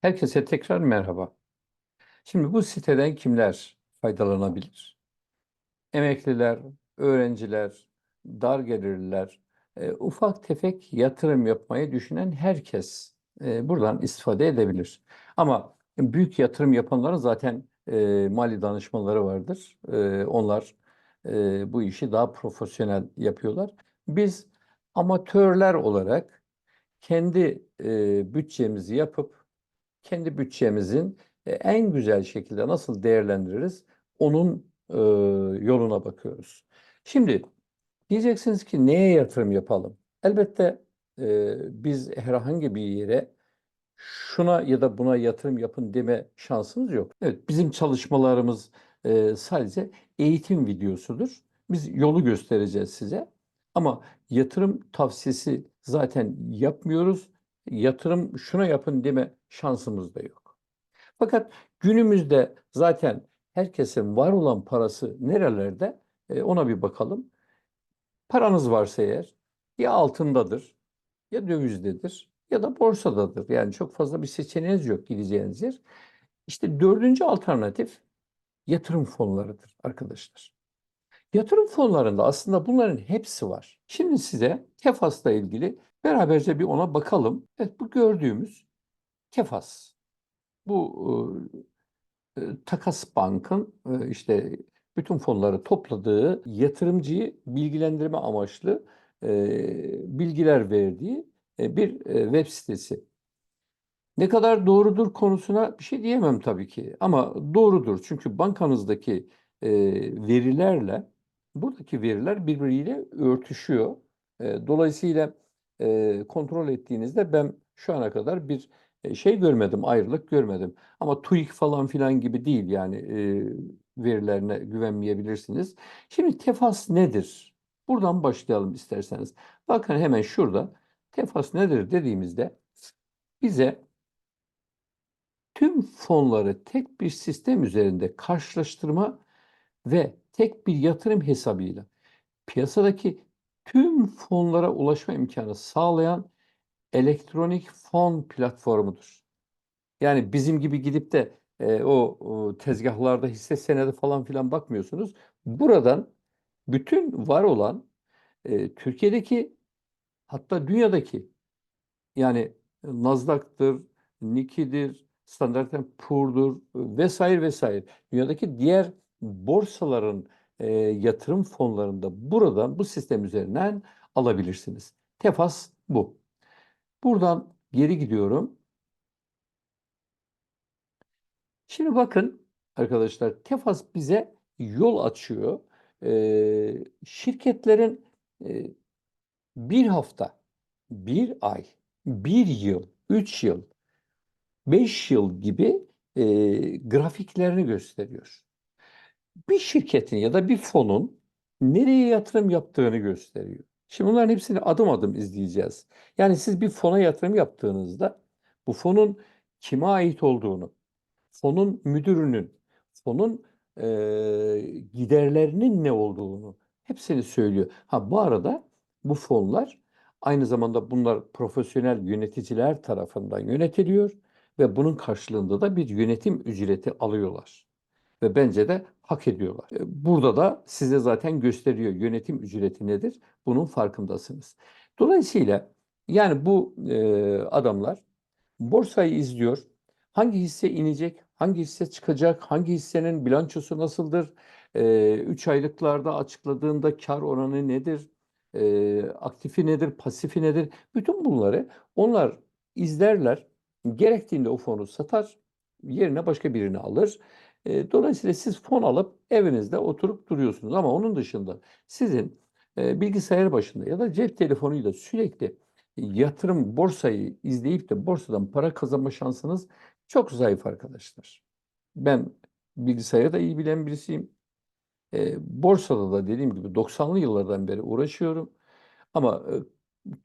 Herkese tekrar merhaba. Şimdi bu siteden kimler faydalanabilir? Emekliler, öğrenciler, dar gelirliler, e, ufak tefek yatırım yapmayı düşünen herkes e, buradan istifade edebilir. Ama büyük yatırım yapanların zaten e, mali danışmanları vardır. E, onlar e, bu işi daha profesyonel yapıyorlar. Biz amatörler olarak kendi e, bütçemizi yapıp kendi bütçemizin e, en güzel şekilde nasıl değerlendiririz onun e, yoluna bakıyoruz. Şimdi diyeceksiniz ki neye yatırım yapalım? Elbette e, biz herhangi bir yere şuna ya da buna yatırım yapın deme şansımız yok. Evet, bizim çalışmalarımız sadece eğitim videosudur. Biz yolu göstereceğiz size. Ama yatırım tavsiyesi zaten yapmıyoruz. Yatırım şuna yapın deme şansımız da yok. Fakat günümüzde zaten herkesin var olan parası nerelerde E, ona bir bakalım. Paranız varsa eğer ya altındadır ya dövizdedir ya da borsadadır. Yani çok fazla bir seçeneğiniz yok gideceğiniz yer. İşte dördüncü alternatif yatırım fonlarıdır arkadaşlar. Yatırım fonlarında aslında bunların hepsi var. Şimdi size Kefas'la ilgili beraberce bir ona bakalım. Evet bu gördüğümüz Kefas. Bu e, e, Takas Bank'ın e, işte bütün fonları topladığı yatırımcıyı bilgilendirme amaçlı e, bilgiler verdiği e, bir e, web sitesi. Ne kadar doğrudur konusuna bir şey diyemem tabii ki ama doğrudur. Çünkü bankanızdaki e, verilerle buradaki veriler birbiriyle örtüşüyor. E, dolayısıyla e, kontrol ettiğinizde ben şu ana kadar bir şey görmedim, ayrılık görmedim. Ama TÜİK falan filan gibi değil yani e, verilerine güvenmeyebilirsiniz. Şimdi tefas nedir? Buradan başlayalım isterseniz. Bakın hemen şurada tefas nedir dediğimizde bize tüm fonları tek bir sistem üzerinde karşılaştırma ve tek bir yatırım hesabıyla piyasadaki tüm fonlara ulaşma imkanı sağlayan elektronik fon platformudur. Yani bizim gibi gidip de e, o, o tezgahlarda hisse senedi falan filan bakmıyorsunuz. Buradan bütün var olan e, Türkiye'deki hatta dünyadaki yani Nasdaq'tır, Nikkei'dir, Standard Poor'dur vesaire vesaire. Dünyadaki diğer borsaların e, yatırım fonlarında buradan bu sistem üzerinden alabilirsiniz. Tefas bu. Buradan geri gidiyorum. Şimdi bakın arkadaşlar Tefas bize yol açıyor. Ee, şirketlerin e, bir hafta, bir ay, bir yıl, üç yıl, beş yıl gibi e, grafiklerini gösteriyor. Bir şirketin ya da bir fonun nereye yatırım yaptığını gösteriyor. Şimdi bunların hepsini adım adım izleyeceğiz. Yani siz bir fona yatırım yaptığınızda bu fonun kime ait olduğunu, fonun müdürünün, fonun e, giderlerinin ne olduğunu hepsini söylüyor. Ha bu arada bu fonlar aynı zamanda bunlar profesyonel yöneticiler tarafından yönetiliyor ve bunun karşılığında da bir yönetim ücreti alıyorlar. Ve bence de hak ediyorlar. E, Burada da size zaten gösteriyor yönetim ücreti nedir? Bunun farkındasınız. Dolayısıyla yani bu e, adamlar borsayı izliyor. Hangi hisse inecek, hangi hisse çıkacak, hangi hissenin bilançosu nasıldır? 3 aylıklarda açıkladığında kar oranı nedir? E, aktifi nedir, pasifi nedir? Bütün bunları onlar izlerler. Gerektiğinde o fonu satar, yerine başka birini alır. E, dolayısıyla siz fon alıp evinizde oturup duruyorsunuz. Ama onun dışında sizin e, bilgisayar başında ya da cep telefonuyla sürekli yatırım borsayı izleyip de borsadan para kazanma şansınız çok zayıf arkadaşlar. Ben bilgisayarı da iyi bilen birisiyim. E, borsada da dediğim gibi 90'lı yıllardan beri uğraşıyorum. Ama e,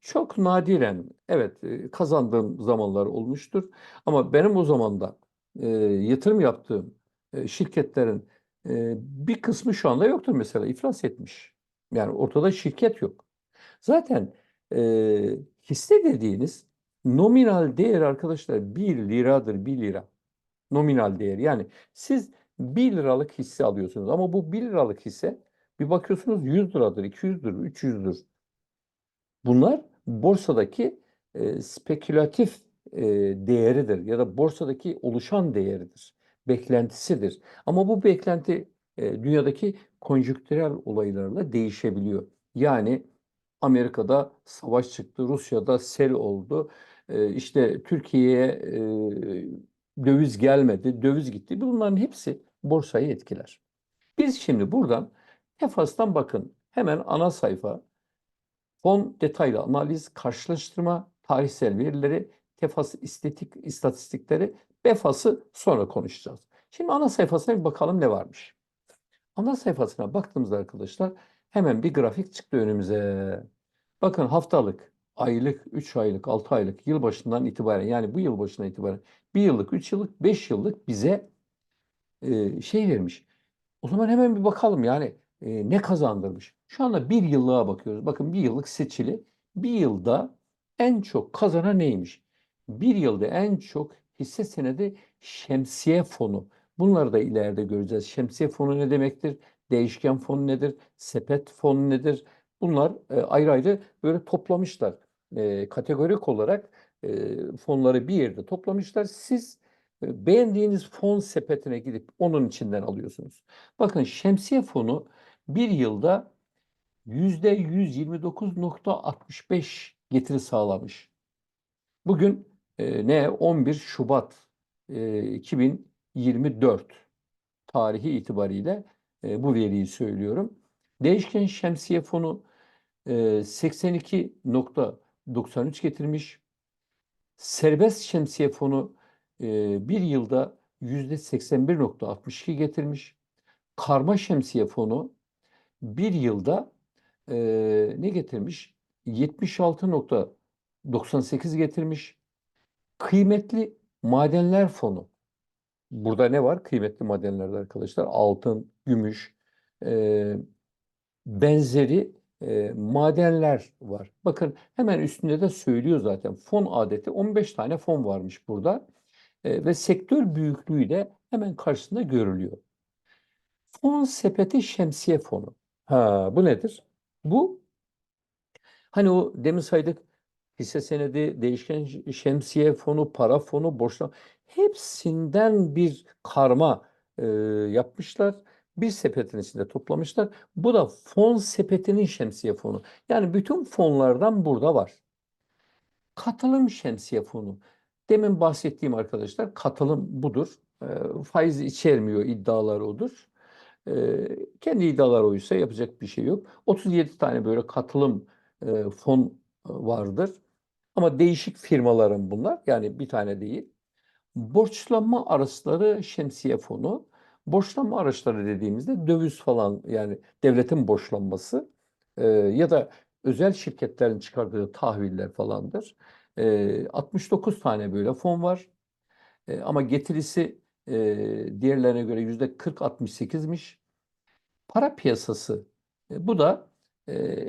çok nadiren evet e, kazandığım zamanlar olmuştur. Ama benim o zamanda e, yatırım yaptığım e, şirketlerin e, bir kısmı şu anda yoktur mesela iflas etmiş. Yani ortada şirket yok. Zaten e, hisse dediğiniz Nominal değer arkadaşlar 1 liradır 1 lira. Nominal değer. Yani siz 1 liralık hisse alıyorsunuz ama bu 1 liralık hisse bir bakıyorsunuz 100 liradır, 200'dür, 300'dür. Bunlar borsadaki e, spekülatif e, değeridir ya da borsadaki oluşan değeridir, beklentisidir. Ama bu beklenti e, dünyadaki konjüktürel olaylarla değişebiliyor. Yani Amerika'da savaş çıktı, Rusya'da sel oldu, e, işte Türkiye'ye e, döviz gelmedi, döviz gitti. Bunların hepsi borsayı etkiler. Biz şimdi buradan Tefas'tan bakın hemen ana sayfa Fon detaylı analiz, karşılaştırma, tarihsel verileri, Tefas istatik, istatistikleri, BEFAS'ı sonra konuşacağız. Şimdi ana sayfasına bir bakalım ne varmış. Ana sayfasına baktığımızda arkadaşlar hemen bir grafik çıktı önümüze. Bakın haftalık, aylık, 3 aylık, 6 aylık yılbaşından itibaren yani bu yılbaşından itibaren 1 yıllık, 3 yıllık, 5 yıllık bize e, şey vermiş. O zaman hemen bir bakalım yani e, ne kazandırmış. Şu anda bir yıllığa bakıyoruz. Bakın bir yıllık seçili. Bir yılda en çok kazanan neymiş? Bir yılda en çok hisse senedi şemsiye fonu. Bunları da ileride göreceğiz. Şemsiye fonu ne demektir? Değişken fonu nedir? Sepet fonu nedir? Bunlar e, ayrı ayrı böyle toplamışlar. E, kategorik olarak e, fonları bir yerde toplamışlar. Siz e, beğendiğiniz fon sepetine gidip onun içinden alıyorsunuz. Bakın şemsiye fonu bir yılda %129.65 getiri sağlamış. Bugün ne? 11 Şubat e, 2024 tarihi itibariyle bu veriyi söylüyorum. Değişken şemsiye fonu e, 82.93 getirmiş. Serbest şemsiye fonu bir yılda %81.62 getirmiş. Karma şemsiye fonu bir yılda ne getirmiş? 76.98 getirmiş. Kıymetli madenler fonu. Burada ne var? Kıymetli madenlerde arkadaşlar altın, gümüş, e, benzeri e, madenler var. Bakın hemen üstünde de söylüyor zaten. Fon adeti 15 tane fon varmış burada. E, ve sektör büyüklüğü de hemen karşısında görülüyor. Fon sepeti şemsiye fonu. Ha, bu nedir? Bu hani o demin saydık hisse senedi, değişken şemsiye fonu, para fonu, borçlama hepsinden bir karma e, yapmışlar. Bir sepetin içinde toplamışlar. Bu da fon sepetinin şemsiye fonu. Yani bütün fonlardan burada var. Katılım şemsiye fonu. Demin bahsettiğim arkadaşlar katılım budur. E, faiz içermiyor iddiaları odur. E, kendi iddiaları oysa yapacak bir şey yok. 37 tane böyle katılım e, fon vardır. Ama değişik firmaların bunlar. Yani bir tane değil. Borçlanma araçları şemsiye fonu. Borçlanma araçları dediğimizde döviz falan yani devletin borçlanması e, ya da özel şirketlerin çıkardığı tahviller falandır. E, 69 tane böyle fon var. E, ama getirisi e, diğerlerine göre yüzde 40-68'miş. Para piyasası e, bu da e,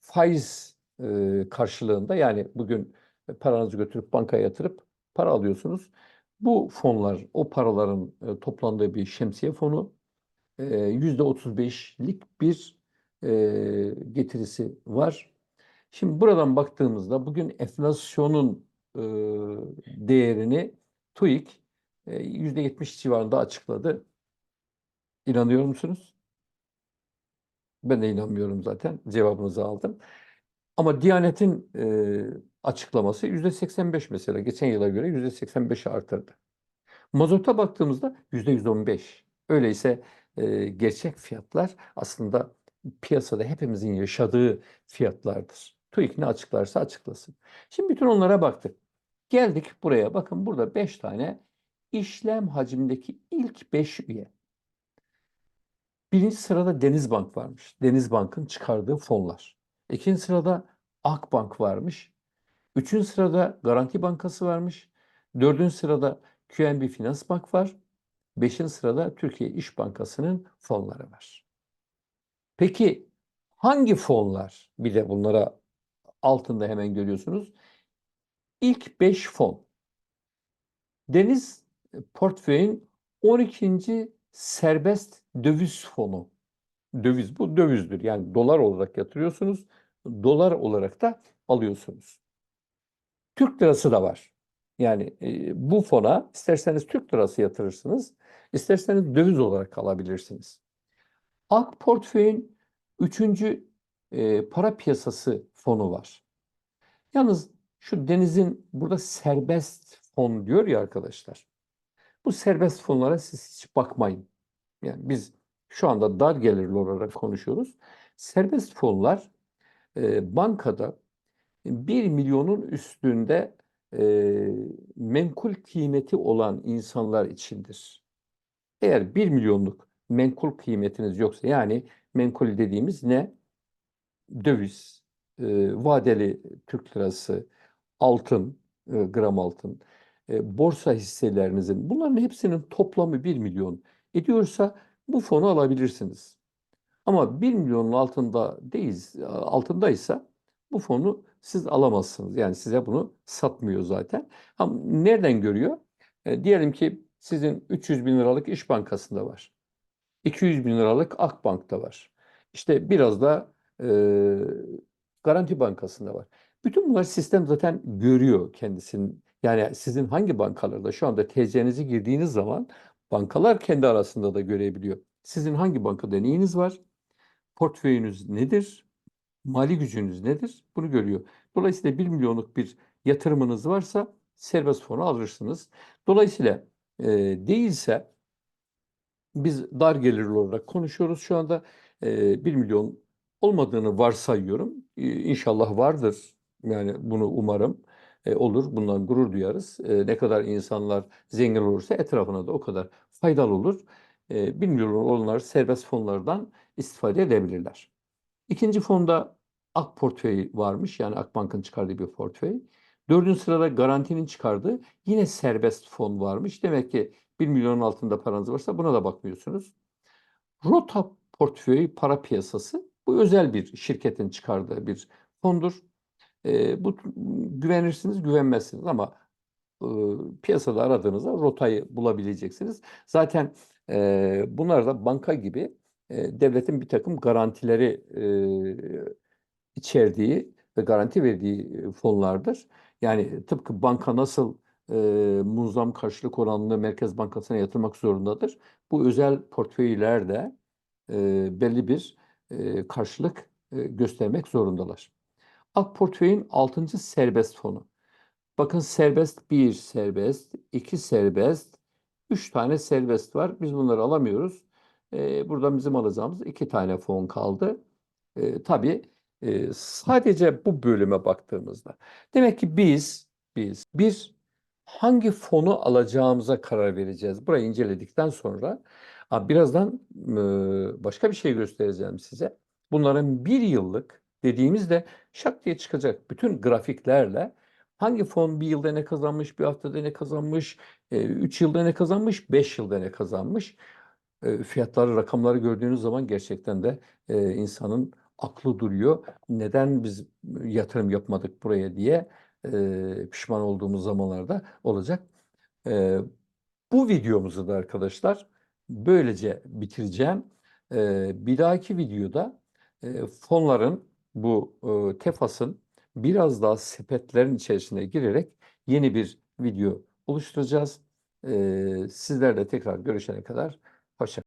faiz e, karşılığında yani bugün paranızı götürüp bankaya yatırıp para alıyorsunuz. Bu fonlar o paraların e, toplandığı bir şemsiye fonu e, yüzde 35'lik bir e, getirisi var. Şimdi buradan baktığımızda bugün enflasyonun e, değerini TÜİK e, yüzde 70 civarında açıkladı. İnanıyor musunuz? Ben de inanmıyorum zaten. Cevabınızı aldım. Ama Diyanet'in e, açıklaması %85 mesela. Geçen yıla göre %85'e artırdı. Mazota baktığımızda %115. Öyleyse e, gerçek fiyatlar aslında piyasada hepimizin yaşadığı fiyatlardır. TÜİK ne açıklarsa açıklasın. Şimdi bütün onlara baktık. Geldik buraya. Bakın burada 5 tane işlem hacmindeki ilk 5 üye. Birinci sırada Denizbank varmış. Denizbank'ın çıkardığı fonlar. İkinci sırada Akbank varmış. Üçüncü sırada Garanti Bankası varmış. Dördüncü sırada QNB Finans Bank var. Beşinci sırada Türkiye İş Bankası'nın fonları var. Peki hangi fonlar? Bir de bunlara altında hemen görüyorsunuz. İlk 5 fon. Deniz portföyün 12. serbest döviz fonu. Döviz bu dövizdir. Yani dolar olarak yatırıyorsunuz. Dolar olarak da alıyorsunuz. Türk lirası da var. Yani e, bu fona isterseniz Türk lirası yatırırsınız, isterseniz döviz olarak alabilirsiniz. Ak portföyün üçüncü e, para piyasası fonu var. Yalnız şu denizin burada serbest fon diyor ya arkadaşlar. Bu serbest fonlara siz hiç bakmayın. Yani biz şu anda dar gelirli olarak konuşuyoruz. Serbest fonlar e, bankada 1 milyonun üstünde e, menkul kıymeti olan insanlar içindir. Eğer 1 milyonluk menkul kıymetiniz yoksa yani menkul dediğimiz ne? Döviz, e, vadeli Türk lirası, altın, e, gram altın, e, borsa hisselerinizin bunların hepsinin toplamı 1 milyon ediyorsa bu fonu alabilirsiniz. Ama 1 milyonun altında değiliz, altındaysa bu fonu siz alamazsınız. Yani size bunu satmıyor zaten. Ama nereden görüyor? E, diyelim ki sizin 300 bin liralık İş Bankası'nda var. 200 bin liralık Akbank'ta var. İşte biraz da e, Garanti Bankası'nda var. Bütün bunlar sistem zaten görüyor kendisinin. Yani sizin hangi bankalarda şu anda TC'nizi girdiğiniz zaman bankalar kendi arasında da görebiliyor. Sizin hangi bankada neyiniz var? Portföyünüz nedir? Mali gücünüz nedir? Bunu görüyor. Dolayısıyla 1 milyonluk bir yatırımınız varsa serbest fonu alırsınız. Dolayısıyla e, değilse biz dar gelirli olarak konuşuyoruz şu anda. E, 1 milyon olmadığını varsayıyorum. E, inşallah vardır. Yani bunu umarım e, olur. Bundan gurur duyarız. E, ne kadar insanlar zengin olursa etrafına da o kadar faydalı olur. E, 1 milyon olanlar serbest fonlardan istifade edebilirler. İkinci fonda Ak portföy varmış. Yani Akbank'ın çıkardığı bir portföy. Dördüncü sırada Garanti'nin çıkardığı yine serbest fon varmış. Demek ki 1 milyonun altında paranız varsa buna da bakmıyorsunuz. Rota portföy para piyasası bu özel bir şirketin çıkardığı bir fondur. E, bu güvenirsiniz, güvenmezsiniz ama e, piyasada aradığınızda rotayı bulabileceksiniz. Zaten e, bunlar da banka gibi e, devletin bir takım garantileri e, içerdiği ve garanti verdiği fonlardır. Yani tıpkı banka nasıl e, muazzam karşılık oranını Merkez Bankası'na yatırmak zorundadır. Bu özel portföyler de e, belli bir e, karşılık e, göstermek zorundalar. Ak portföyün 6. serbest fonu. Bakın serbest 1 serbest, 2 serbest, 3 tane serbest var. Biz bunları alamıyoruz. E, buradan bizim alacağımız 2 tane fon kaldı. E, tabii e, sadece bu bölüme baktığımızda. Demek ki biz, biz bir hangi fonu alacağımıza karar vereceğiz. Burayı inceledikten sonra birazdan başka bir şey göstereceğim size. Bunların bir yıllık dediğimizde şak diye çıkacak bütün grafiklerle hangi fon bir yılda ne kazanmış, bir haftada ne kazanmış, üç yılda ne kazanmış, beş yılda ne kazanmış. Fiyatları, rakamları gördüğünüz zaman gerçekten de insanın aklı duruyor. Neden biz yatırım yapmadık buraya diye pişman olduğumuz zamanlarda olacak. Bu videomuzu da arkadaşlar böylece bitireceğim. Bir dahaki videoda fonların bu TEFAS'ın biraz daha sepetlerin içerisine girerek yeni bir video oluşturacağız. Sizlerle tekrar görüşene kadar hoşça